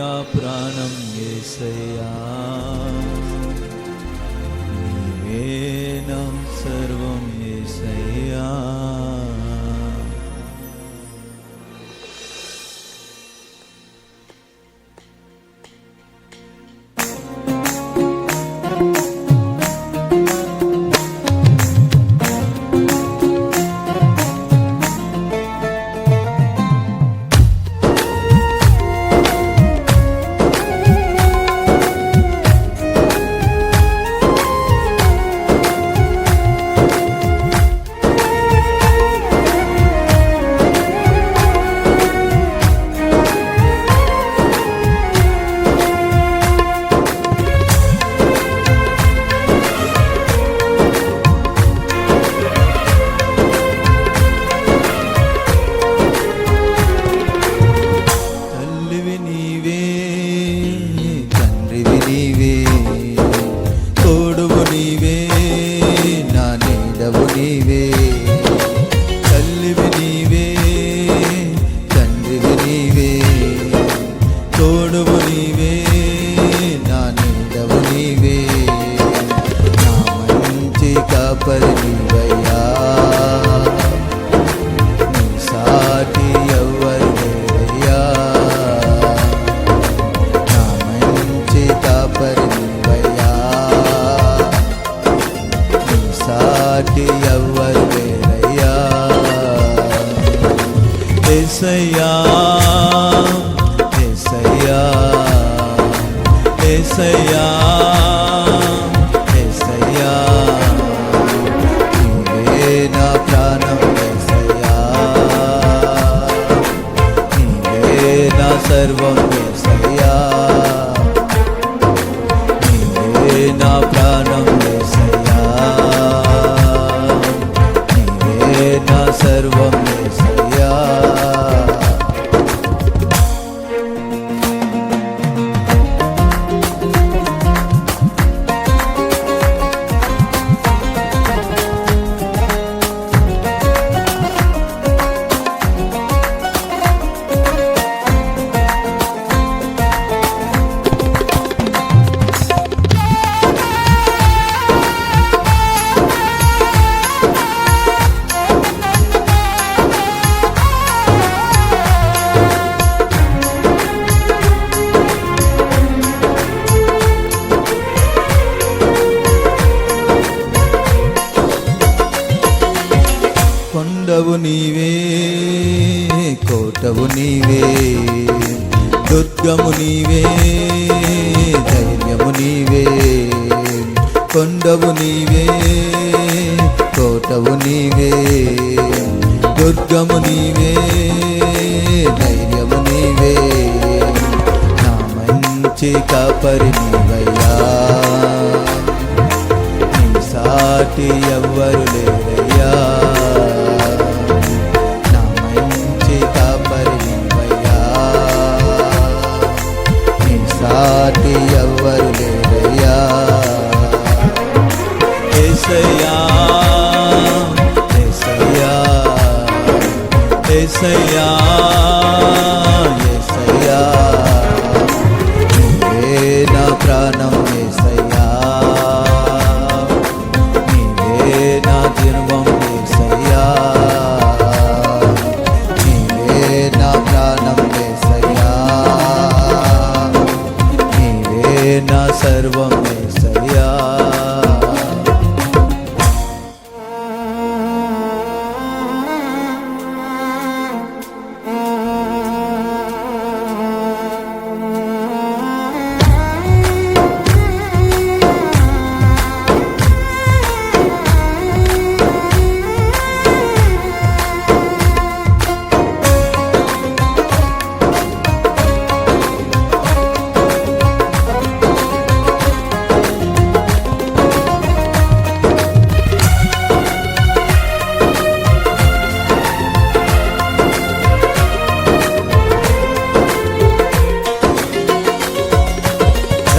నా ప్రాణం ఏసయ్యా. నీవే నా నీవే నా నీడవు నీవే. నా మంచి కాపరి నీవయ్యా నా కొండవు నీవే కోటవు నీవే దుర్గము నీవే ధైర్యము నీవే కొండవు నీవే కోటవు నీవే దుర్గము నీవే ధైర్యము నీవే. నా మంచి కాపరి నీవయ్యా నీ సాటి ఎవ్వరు లేరయ్యా. ఏసయ్యా. నీవే నా ప్రాణం ఏసయ్యా. నీవే నా జీర్వం ఏసయ్యా. నీవే నా ప్రాణం ఏసయ్యా. నీవే నా సర్వం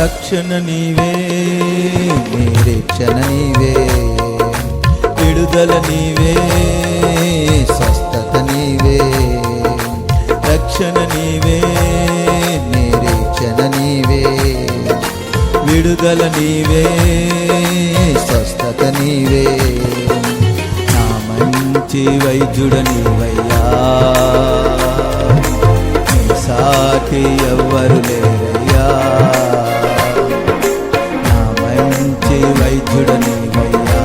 రక్షణ నీవే నిరీక్షణ నీవే. విడుదల నీవే స్వస్థత నీవే. రక్షణ నీవే నిరీక్షణ విడుదల నీవే స్వస్థత నీవే. నా మంచి వైద్యుడ నీవయ్యా. సాటి ఎవ్వరు లేరు. మంచి వైద్యుడ నీవయ్యా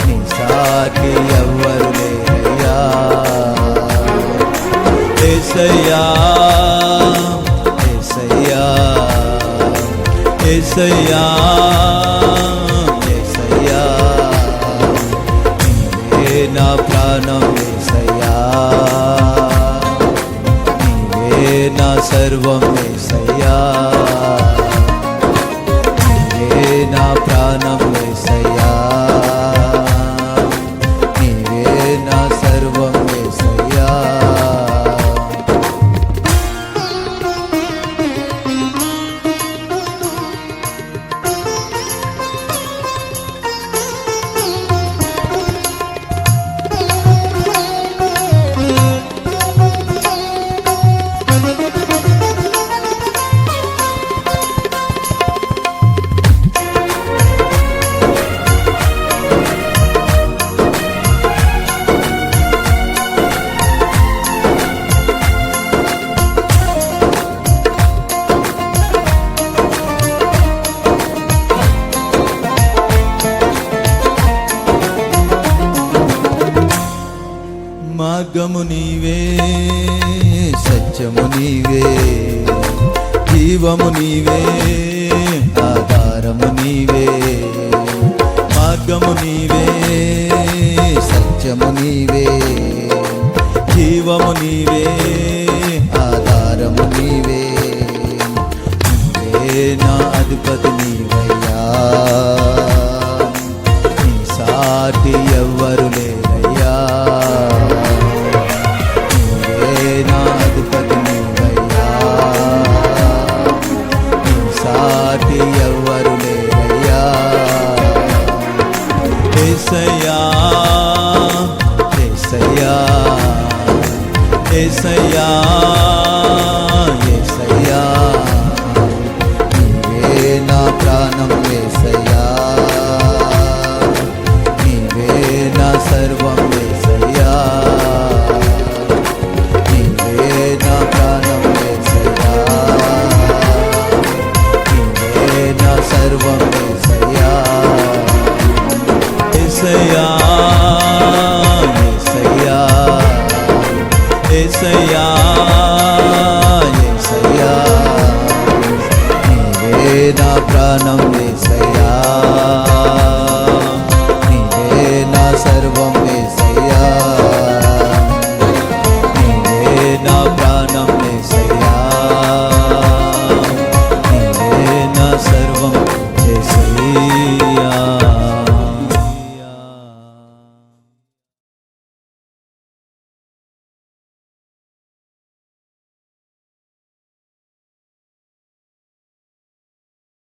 నీ సాటి ఎవ్వరు లేరయ్యా ఏసయ్యా ఏసయ్యా ఏసయ్యా ఏసయ్యా నీవే నా ప్రాణం ఏసయ్యా నీవే నా సర్వం మార్గము నీవే సత్యము నీవే జీవము నీవే ఆధారము నీవే మార్గము నీవే సత్యము నీవే జీవము నీవే ఆధారము నీవే. నా అధిపతి నీవే. ఏసయ్యా